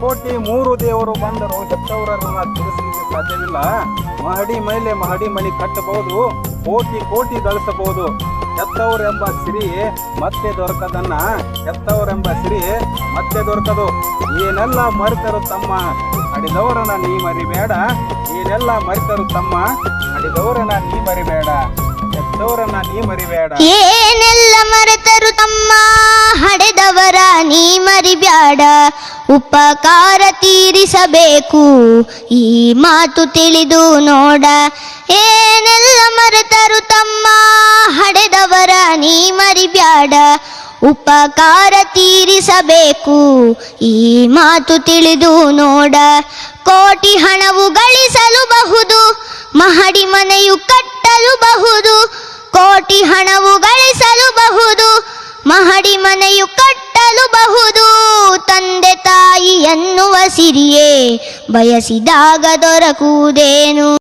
ಕೋಟಿ ಮೂರು ದೇವರು ಬಂದರು. ಹೆತ್ತವರನ್ನ ತಿಳಿಸಲಿಕ್ಕೆ ಸಾಧ್ಯವಿಲ್ಲ. ಮಹಡಿ ಮೇಲೆ ಮಹಡಿ ಮಣಿ ಕಟ್ಟಬಹುದು. ಕೋಟಿ ಕೋಟಿ ಗಳಿಸಬಹುದು. ಹೆತ್ತವರೆಂಬ ಸಿರಿ ಮತ್ತೆ ದೊರಕದನ್ನ ಹೆತ್ತವರೆಂಬ ಸಿರಿ ಮತ್ತೆ ದೊರಕದು. ಏನೆಲ್ಲ ಮರೆತರು ತಮ್ಮ ಅಡಿದವರನ್ನ ನೀ ಮರಿಬೇಡ. ಏನೆಲ್ಲ ಮರೆತರು ತಮ್ಮ ಅಡಿದವರನ್ನ ನೀ ಮರಿಬೇಡ. ಹೆತ್ತವರನ್ನ ನೀ ಮರಿಬೇಡ. ಏನೆಲ್ಲ ಮರೆತರು ತಮ್ಮ ಹಡೆದವರ ನೀ ಮರಿಬ್ಯಾಡ. ಉಪಕಾರ ತೀರಿಸಬೇಕು. ಈ ಮಾತು ತಿಳಿದು ನೋಡ, ಏನೆಲ್ಲ ಮರೆತರು ತಮ್ಮ ಹಡೆದವರ, ನೀ ಮರಿಬ್ಯಾಡ. ಉಪಕಾರ ತೀರಿಸಬೇಕು. ಈ ಮಾತು ತಿಳಿದು ನೋಡ, ಕೋಟಿ ಹಣವು ಗಳಿಸಲು ಬಹುದು ಮಹಡಿ ಮನೆಯು ಕಟ್ಟಲು ಬಹುದು ಕೋಟಿ ಹಣವು ಗಳಿಸಲು ಬಹುದು ಮಹಡಿ ಮನೆಯು ಎನ್ನುವ ಸಿರಿಯೇ ಬಯಸಿದಾಗ ದೊರಕುವುದೇನು?